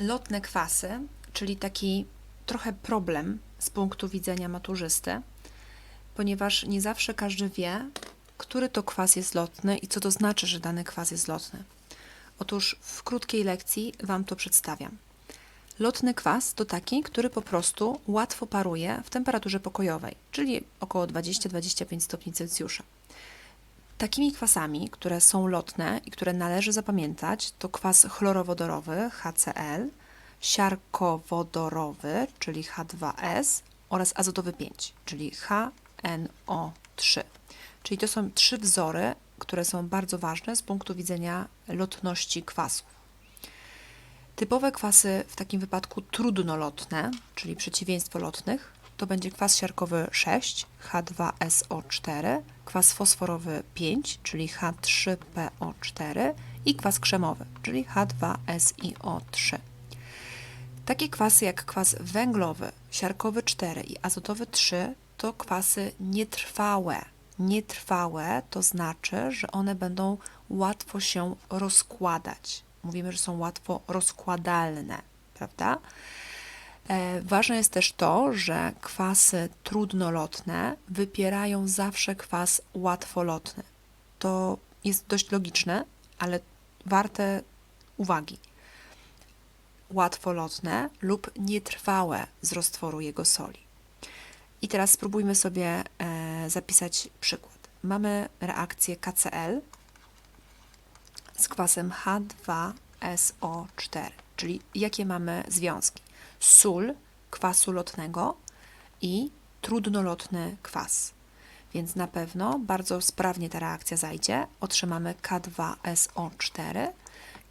lotne kwasy, czyli taki trochę problem z punktu widzenia maturzysty, ponieważ nie zawsze każdy wie, który to kwas jest lotny i co to znaczy, że dany kwas jest lotny. Otóż w krótkiej lekcji Wam to przedstawiam. Lotny kwas to taki, który po prostu łatwo paruje w temperaturze pokojowej, czyli około 20-25 stopni Celsjusza. Takimi kwasami, które są lotne i które należy zapamiętać, to kwas chlorowodorowy HCl, siarkowodorowy, czyli H2S oraz azotowy 5, czyli HNO3. Czyli to są trzy wzory, które są bardzo ważne z punktu widzenia lotności kwasów. Typowe kwasy w takim wypadku trudnolotne, czyli przeciwieństwo lotnych, to będzie kwas siarkowy 6, H2SO4, kwas fosforowy 5, czyli H3PO4 i kwas krzemowy, czyli H2SiO3. Takie kwasy jak kwas węglowy, siarkowy 4 i azotowy 3 to kwasy nietrwałe. Nietrwałe to znaczy, że one będą łatwo się rozkładać. Mówimy, że są łatwo rozkładalne, prawda? E, ważne jest też to, że kwasy trudnolotne wypierają zawsze kwas łatwolotny. To jest dość logiczne, ale warte uwagi. Łatwolotne lub nietrwałe z roztworu jego soli. I teraz spróbujmy sobie e, zapisać przykład. Mamy reakcję KCl z kwasem H2SO4, czyli jakie mamy związki? Sól kwasu lotnego i trudnolotny kwas. Więc na pewno bardzo sprawnie ta reakcja zajdzie. Otrzymamy K2SO4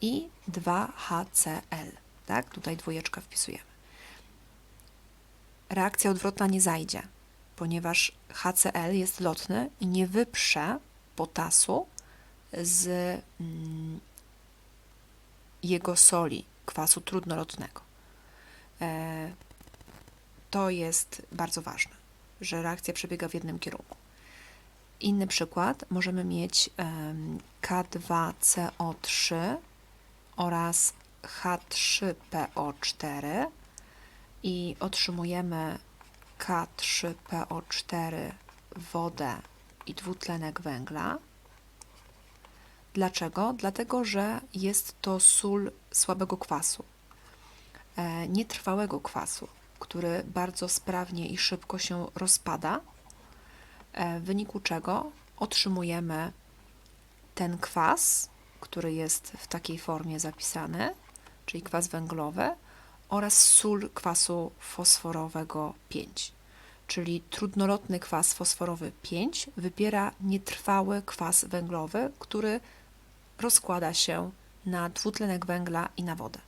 i 2HCl. Tak? Tutaj dwójeczkę wpisujemy. Reakcja odwrotna nie zajdzie, ponieważ HCl jest lotny i nie wyprze potasu z mm, jego soli, kwasu trudnolotnego. E, to jest bardzo ważne, że reakcja przebiega w jednym kierunku. Inny przykład możemy mieć em, K2CO3 oraz H3PO4 i otrzymujemy K3PO4 wodę i dwutlenek węgla. Dlaczego? Dlatego, że jest to sól słabego kwasu, e, nietrwałego kwasu, który bardzo sprawnie i szybko się rozpada, e, w wyniku czego otrzymujemy ten kwas, który jest w takiej formie zapisany, czyli kwas węglowy, oraz sól kwasu fosforowego 5. Czyli trudnolotny kwas fosforowy 5 wybiera nietrwały kwas węglowy, który rozkłada się na dwutlenek węgla i na wodę.